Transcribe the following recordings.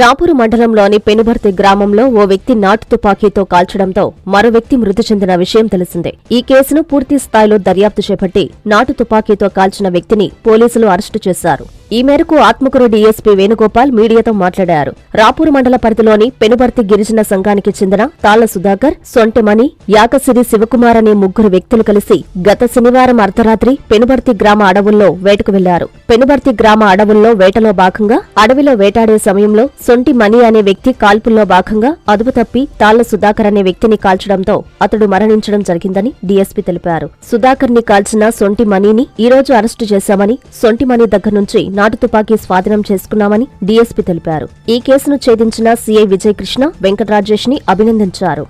రాపూరు మండలంలోని పెనుబర్తి గ్రామంలో ఓ వ్యక్తి నాటు తుపాకీతో కాల్చడంతో మరో వ్యక్తి మృతి చెందిన విషయం తెలిసిందే. ఈ కేసును పూర్తి స్థాయిలో దర్యాప్తు చేపట్టి నాటు తుపాకీతో కాల్చిన వ్యక్తిని పోలీసులు అరెస్టు చేశారు. ఈ మేరకు ఆత్మకూరు డీఎస్పీ వేణుగోపాల్ మీడియాతో మాట్లాడారు. రాపూరు మండల పరిధిలోని పెనుబర్తి గిరిజన సంఘానికి చెందిన తాళ్ళ సుధాకర్ సొంటెమణి యాకసిరి శివకుమార్ అనే ముగ్గురు వ్యక్తులు కలిసి గత శనివారం అర్ధరాత్రి పెనుబర్తి గ్రామ అడవుల్లో వేటకు వెళ్ళారు. పెనుబర్తి గ్రామ అడవుల్లో వేటలో భాగంగా అడవిలో వేటాడే సమయంలో సొంటి మణి అనే వ్యక్తి కాల్పుల్లో భాగంగా అదుపు తప్పి తాళ్ళ సుధాకర్ అనే వ్యక్తిని కాల్చడంతో అతడు మరణించడం జరిగిందని డీఎస్పీ తెలిపారు. సుధాకర్ని కాల్చిన సొంటి మణిని ఈ రోజు అరెస్టు చేశామని సొంటి మణి దగ్గర నుంచి నాటు తుపాకీ స్వాధీనం చేసుకున్నామని డీఎస్పీ తెలిపారు. ఈ కేసును ఛేదించిన సీఐ విజయ్ కృష్ణ వెంకటరాజేష్ని అభినందించారు.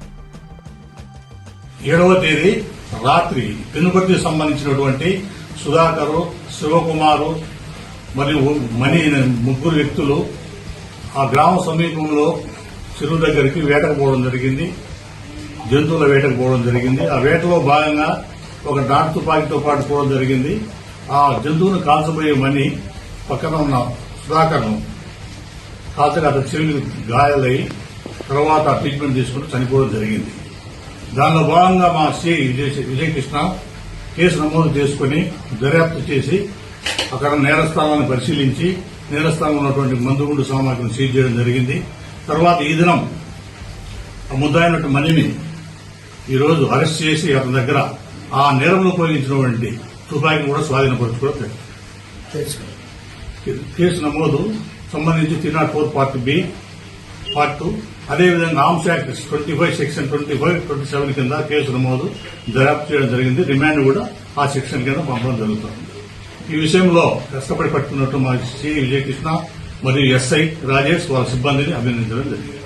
ఏడవ తేదీ రాత్రి పెనుగొట్టి సంబంధించినటువంటి సుధాకరు శివకుమారు మరియు మణి ముగ్గురు వ్యక్తులు ఆ గ్రామ సమీపంలో చెరువు దగ్గరికి వేటకు పోవడం జరిగింది. జంతువుల వేటకు పోవడం జరిగింది. ఆ వేటలో భాగంగా ఒక నాటు తుపాకీతో పాటు పోవడం జరిగింది. ఆ జంతువును కాల్చబోయే మణి పక్కన ఉన్న సుధాకర్ను కాల్చగా అతని చెవికి గాయాలై తర్వాత ట్రీట్మెంట్ తీసుకుని చనిపోవడం జరిగింది. దానిలో భాగంగా మా శ్రీ విజయ విజయకృష్ణ కేసు నమోదు చేసుకుని దర్యాప్తు చేసి అక్కడ నేరస్థానాన్ని పరిశీలించి నేరస్థానంలో ఉన్నటువంటి మందుగుండు సామాగ్రిని సీజ్ చేయడం జరిగింది. తర్వాత ఈ దినం ఆ ముద్దాయినట్టు మణిని అరెస్ట్ చేసి అతని దగ్గర ఆ నేరంలో ఉపయోగించినటువంటి తుపాకీని కూడా స్వాధీనపరచుకోవడం కేసు నమోదు సంబంధించి three not four part B part two. అదేవిధంగా arms act twenty five section twenty five twenty seven కింద కేసు నమోదు దర్యాప్తు చేయడం జరిగింది. రిమాండ్ కూడా ఆ సెక్షన్ కింద పంపడం జరుగుతుంది. ఈ విషయంలో కష్టపడి పట్టుకున్నట్టు మా శ్రీ విజయకృష్ణ మరియు ఎస్ఐ రాజేష్ వాళ్ళ సిబ్బందిని అభినందించడం జరిగింది.